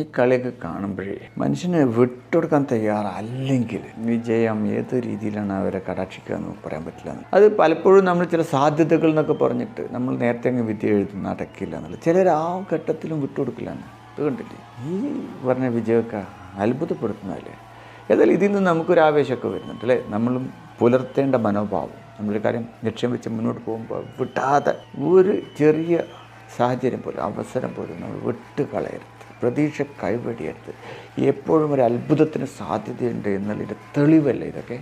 ഈ കളിയൊക്കെ കാണുമ്പോഴേ മനുഷ്യന് വിട്ടുകൊടുക്കാൻ തയ്യാറല്ലെങ്കിൽ വിജയം ഏത് രീതിയിലാണ് അവരെ കടാക്ഷിക്കുക എന്ന് പറയാൻ പറ്റില്ല. അത് പലപ്പോഴും നമ്മൾ ചില സാധ്യതകൾ എന്നൊക്കെ പറഞ്ഞിട്ട് നമ്മൾ നേരത്തെ അങ്ങ് വിദ്യ എഴുതുന്ന അടക്കില്ല എന്നുള്ളത്. ചിലർ ആ ഘട്ടത്തിലും വിട്ടുകൊടുക്കില്ലാണ് ഇത് കണ്ടില്ലേ? ഈ പറഞ്ഞ വിജയമൊക്കെ അത്ഭുതപ്പെടുത്തുന്നതല്ലേ? ഏതായാലും ഇതിൽ നിന്ന് നമുക്കൊരു ആവേശമൊക്കെ വരുന്നുണ്ട് അല്ലേ? നമ്മളും പുലർത്തേണ്ട മനോഭാവം നമ്മളൊരു കാര്യം ലക്ഷ്യം വെച്ച് മുന്നോട്ട് പോകുമ്പോൾ വിട്ടാതെ ഒരു ചെറിയ സാഹചര്യം പോലും അവസരം പോലും നമ്മൾ വിട്ടുകളയരുത്. പ്രതീക്ഷ കൈവടിയരുത്. എപ്പോഴും ഒരു അത്ഭുതത്തിന് സാധ്യതയുണ്ട് എന്നുള്ളതിന്റെ തെളിവല്ലേ ഇതൊക്കെ?